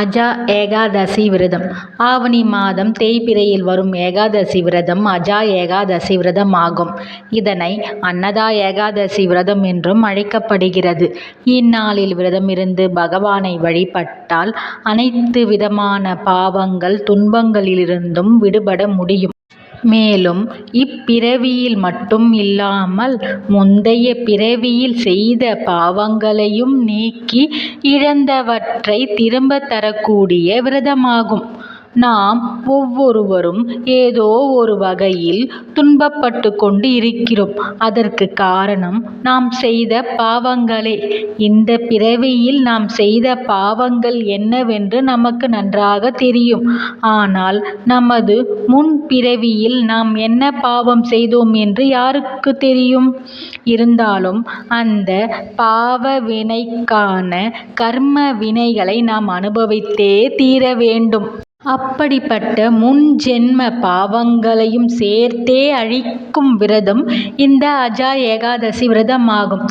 அஜா ஏகாதசி விரதம். ஆவணி மாதம் தேய்பிரையில் வரும் ஏகாதசி விரதம் அஜா ஏகாதசி விரதம் ஆகும். இதனை அன்னதா ஏகாதசி விரதம் என்றும் அழைக்கப்படுகிறது. இந்நாளில் விரதம் இருந்து பகவானை வழிபட்டால் அனைத்து விதமான பாவங்கள் துன்பங்களிலிருந்தும் விடுபட முடியும். மேலும் இப்பிறவியில் மட்டும் இல்லாமல் முந்தைய பிறவியில் செய்த பாவங்களையும் நீக்கி இழந்தவற்றை திரும்பத் தரக்கூடிய விரதமாகும். நாம் ஒவ்வொருவரும் ஏதோ ஒரு வகையில் துன்பப்பட்டு கொண்டு இருக்கிறோம் அதற்கு காரணம் நாம் செய்த பாவங்களே. இந்த பிறவியில் நாம் செய்த பாவங்கள் என்னவென்று நமக்கு நன்றாக தெரியும். ஆனால் நமது முன் பிறவியில் நாம் என்ன பாவம் செய்தோம் என்று யாருக்கு தெரியும்? இருந்தாலும் அந்த பாவ வினைக்கான கர்ம வினைகளை நாம் அனுபவித்தே தீர வேண்டும். அப்படிப்பட்ட முன் ஜென்ம பாவங்களையும் சேர்த்தே அழிக்கும் விரதம் இந்த அஜா ஏகாதசி விரதமாகும்.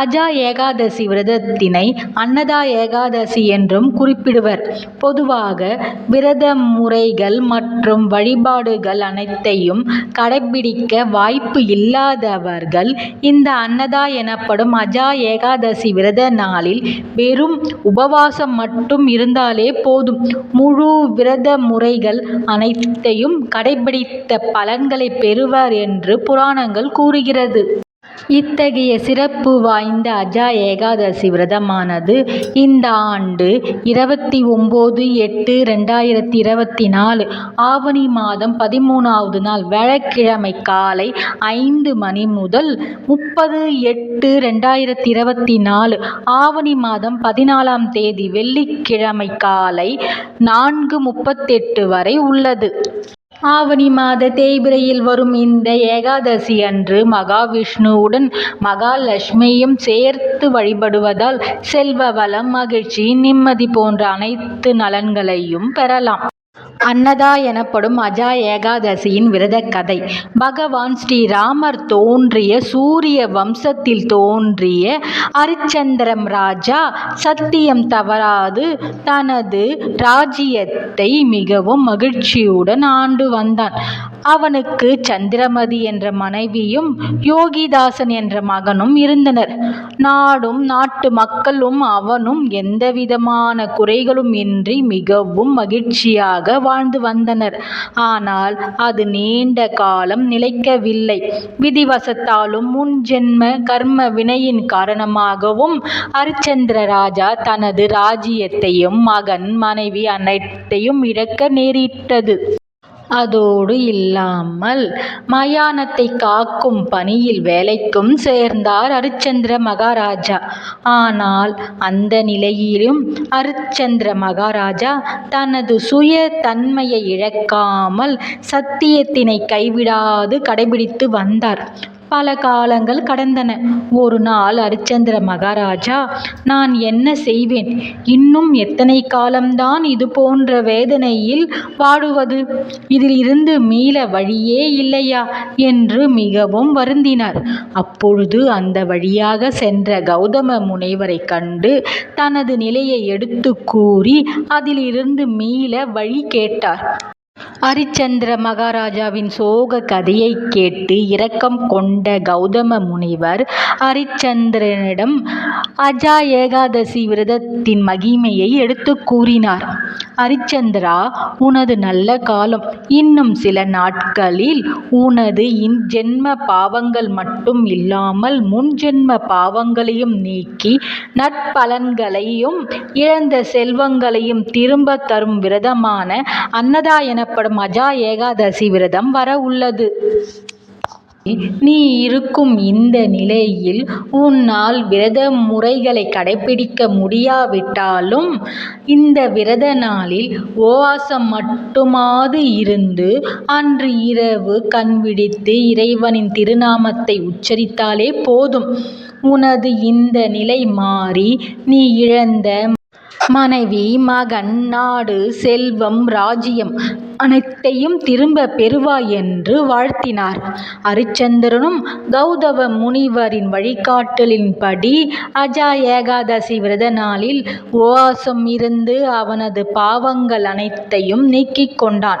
அஜா ஏகாதசி விரதத்தினை அன்னதா ஏகாதசி என்றும் குறிப்பிடுவர். பொதுவாக விரத முறைகள் மற்றும் வழிபாடுகள் அனைத்தையும் கடைபிடிக்க வாய்ப்பு இல்லாதவர்கள் இந்த அன்னதா எனப்படும் அஜா ஏகாதசி விரத நாளில் வெறும் உபவாசம் மட்டும் இருந்தாலே போதும். முழு விரத முறைகள் அனைத்தையும் கடைபிடித்த பலன்களை பெறுவர் என்று புராணங்கள் கூறுகிறது. இத்தகைய சிறப்பு வாய்ந்த அஜா ஏகாதசி விரதமானது இந்த ஆண்டு இருபத்தி ஒம்பது எட்டு ரெண்டாயிரத்தி இருபத்தி நாலு ஆவணி மாதம் பதிமூணாவது நாள் வியாழக்கிழமை காலை ஐந்து மணி முதல் முப்பது எட்டு ரெண்டாயிரத்தி இருபத்தி நாலு ஆவணி மாதம் பதினாலாம் தேதி வெள்ளிக்கிழமை காலை நான்கு முப்பத்தெட்டு வரை உள்ளது. ஆவணி மாத தேய்பிரையில் வரும் இந்த ஏகாதசி அன்று மகாவிஷ்ணுவுடன் மகாலட்சுமியும் சேர்த்து வழிபடுவதால் செல்வ வளம் மகிழ்ச்சி நிம்மதி போன்ற அனைத்து நலன்களையும் பெறலாம். அன்னதா எனப்படும் அஜா ஏகாதசியின் விரதக் கதை பகவான் ஸ்ரீராமர் தோன்றிய சூரிய வம்சத்தில் தோன்றிய அரிச்சந்திரம் ராஜா சத்தியம் தவறாது தனது ராஜ்யத்தை மிகவும் மகிழ்ச்சியுடன் ஆண்டு வந்தான். அவனுக்கு சந்திரமதி என்ற மனைவியும் யோகிதாசன் என்ற மகனும் இருந்தனர். நாடும் நாட்டு மக்களும் அவனும் எந்தவிதமான குறைகளும் இன்றி மிகவும் மகிழ்ச்சியாக வாழ்ந்து வந்தனர். ஆனால் அது நீண்ட காலம் நிலைக்கவில்லை. விதிவசத்தாலும் முன் ஜென்ம கர்ம வினையின் காரணமாகவும் ஹரிச்சந்திர ராஜா தனது ராஜ்யத்தையும் மகன் மனைவி அனைத்தையும் இழக்க நேரிட்டது. அதோடு இல்லாமல் மயானத்தை காக்கும் பணியில் வேலைக்கும் சேர்ந்தார் அரிச்சந்திர மகாராஜா. ஆனால் அந்த நிலையிலும் அரிச்சந்திர மகாராஜா தனது சுய தன்மையை இழக்காமல் சத்தியத்தினை கைவிடாது கடைபிடித்து வந்தார். பல காலங்கள் கடந்தன. ஒரு நாள் அரிச்சந்திர மகாராஜா நான் என்ன செய்வேன்? இன்னும் எத்தனை காலம்தான் இது போன்ற வேதனையில் வாடுவது? இதில் இருந்து மீள வழியே இல்லையா? என்று மிகவும் வருந்தினார். அப்பொழுது அந்த வழியாக சென்ற கௌதம முனைவரை கண்டு தனது நிலையை எடுத்து கூறி அதிலிருந்து மீள வழி கேட்டார். ஹரிச்சந்திர மகாராஜாவின் சோக கதையை கேட்டு இரக்கம் கொண்ட கௌதம முனிவர் ஹரிச்சந்திரனிடம் அஜா ஏகாதசி விரதத்தின் மகிமையை எடுத்து கூறினார். ஹரிச்சந்திரா உனது நல்ல காலம். இன்னும் சில நாட்களில் உனது இன்ஜென்ம பாவங்கள் மட்டும் இல்லாமல் முன்ஜென்ம பாவங்களையும் நீக்கி நற்பலன்களையும் இழந்த செல்வங்களையும் திரும்ப தரும் விரதமான அன்னதா எனப்படும் அஜா ஏகாதசி விரதம் வர உள்ளது. நீ இருக்கும் இந்த நிலையில் உன்னால் விரத முறைகளை கடைபிடிக்க முடியாவிட்டாலும் இந்த விரத நாளில் உபவாசம் மட்டுமாவது இருந்து அன்று இரவு கண் விழித்து இறைவனின் திருநாமத்தை உச்சரித்தாலே போதும். உனது இந்த நிலை மாறி நீ இழந்த மனைவி மகன் நாடு செல்வம் ராஜ்யம் அனைத்தையும் திரும்ப பெறுவாய் என்று வாழ்த்தினார். அரிச்சந்திரனும் கௌதம முனிவரின் வழிகாட்டலின்படி அஜா ஏகாதசி விரத நாளில் உபவாசம் இருந்து அவனது பாவங்கள் அனைத்தையும் நீக்கிக் கொண்டான்.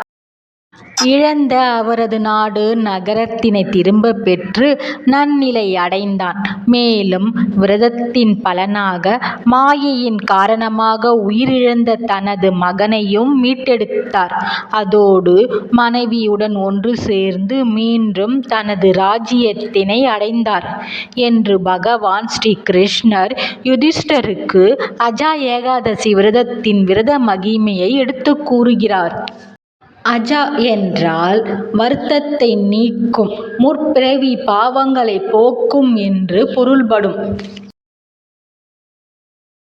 இழந்த அவரது நாடு நகரத்தினை திரும்பப் பெற்று நன்னிலை அடைந்தான். மேலும் விரதத்தின் பலனாக மாயையின் காரணமாக உயிரிழந்த தனது மகனையும் மீட்டெடுத்தார். அதோடு மனைவியுடன் ஒன்று சேர்ந்து மீண்டும் தனது ராஜ்யத்தினை அடைந்தார் என்று பகவான் ஸ்ரீ கிருஷ்ணர் யுதிஷ்டருக்கு அஜா ஏகாதசி விரதத்தின் விரத மகிமையை எடுத்துக் கூறுகிறார். அஜா என்றால் வருத்தத்தை நீக்கும் முற்பிறவி பாவங்களைப் போக்கும் என்று பொருள்படும்.